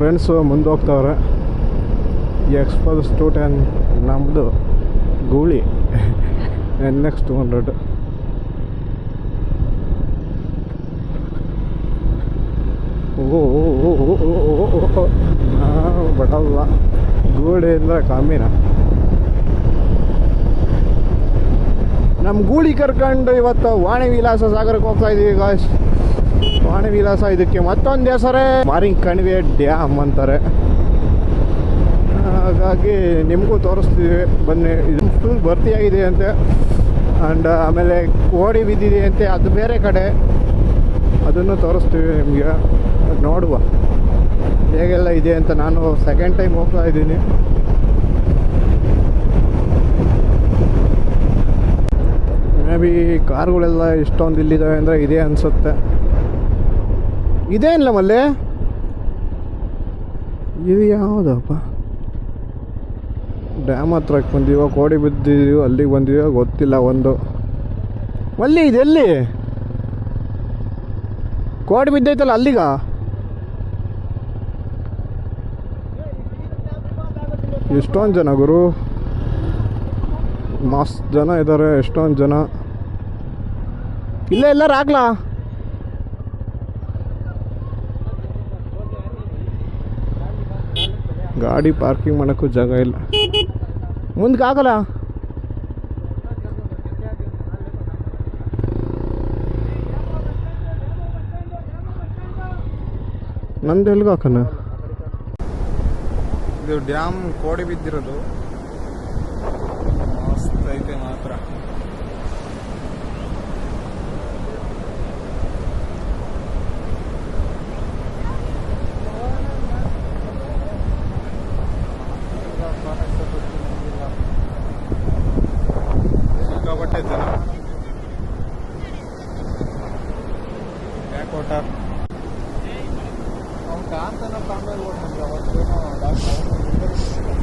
Friends ಮುಂದೆ ಹೋಗ್ತಾವ್ರೆ ಎಕ್ಸ್ಪಲ್ಸ್ to ten ನಮ್ಮದು ಗೂಳಿ. ಎನ್ ಎಕ್ಸ್ ಟು ಹಂಡ್ರೆಡ್ ಓ ಬಡಲ್ಲ ಗೂಳಿಯಿಂದ ಕಮ್ಮಿನ ನಮ್ಮ ಗೂಳಿ ಕರ್ಕೊಂಡು ಇವತ್ತು ವಾಣಿ ವಿಲಾಸ ಸಾಗರಕ್ಕೆ ಹೋಗ್ತಾ ಇದೀವಿ ಗಾಯ್ಸ್ ವಾಣಿ ವಿಲಾಸ ಇದಕ್ಕೆ ಮತ್ತೊಂದು ಹೆಸರೇ ಮಾರಿಂಗ್ ಕಣಿವೆ ಡ್ಯಾಮ್ ಅಂತಾರೆ. ಹಾಗಾಗಿ ನಿಮಗೂ ತೋರಿಸ್ತೀವಿ ಬನ್ನಿ, ಇದು ಫುಲ್ ಭರ್ತಿಯಾಗಿದೆ ಅಂತೆ. ಆ್ಯಂಡ್ ಆಮೇಲೆ ಕೋಡಿ ಬಿದ್ದಿದೆ ಅಂತೆ. ಅದು ಬೇರೆ ಕಡೆ. ಅದನ್ನು ತೋರಿಸ್ತೀವಿ ನಿಮಗೆ. ನೋಡುವ. ಹೇಗೆಲ್ಲ ಇದೆ ಅಂತ ನಾನು ಸೆಕೆಂಡ್ ಟೈಮ್ ಹೋಗ್ತಾ ಇದ್ದೀನಿ. ಮೇ ಬಿ ಕಾರ್ಗಳೆಲ್ಲ ಇಷ್ಟೊಂದು ಇಲ್ಲಿದ್ದಾವೆ ಅಂದರೆ ಇದೆ ಅನಿಸುತ್ತೆ. ಇದೇ ಮಲ್ಲಿ ಇದು ಯಾವುದಪ್ಪ? ಡ್ಯಾಮ್ ಹತ್ರಕ್ಕೆ ಬಂದೀವೋ ಕೋಡಿ ಬಿದ್ದಿದೀವೋ ಅಲ್ಲಿಗೆ ಬಂದೀವೋ ಗೊತ್ತಿಲ್ಲ ಒಂದು. ಮಲ್ಲಿ, ಇದೆಲ್ಲಿ? ಕೋಡಿ ಬಿದ್ದೈತಲ್ಲ ಅಲ್ಲಿಗ? ಎಷ್ಟೊಂದು ಜನ ಗುರು. ಮಸ್ತ್ ಜನ ಇದ್ದಾರೆ ಎಷ್ಟೊಂದು ಜನ. ಇಲ್ಲ ಎಲ್ಲರೂ ಹಾಕ್ಲಾ ಗಾಡಿ ಪಾರ್ಕಿಂಗ್ ಮಾಡೋಕ್ಕೂ ಜಾಗ ಇಲ್ಲ. ಮುಂದಕ್ಕೆ ಆಗಲ್ಲ? ನಂದು ಹಾಕಣ್ಣ ಇದು ಡ್ಯಾಮ್ ಕೋಡಿ ಬಿದ್ದಿರೋದು ಮಸ್ತ್ ಐತೆ ಮಾತ್ರ ಸಿಕ್ಕಾಪಟ್ಟೆ ಜನ ಬ್ಯಾಕ್ ವಾಟರ್ ಅವ್ನು ಕಾಂತನ ಕಾಂಬೆ ನಮ್ಗೆ ಅವತ್ತೇನೋ ಡಾಕ್ಟರ್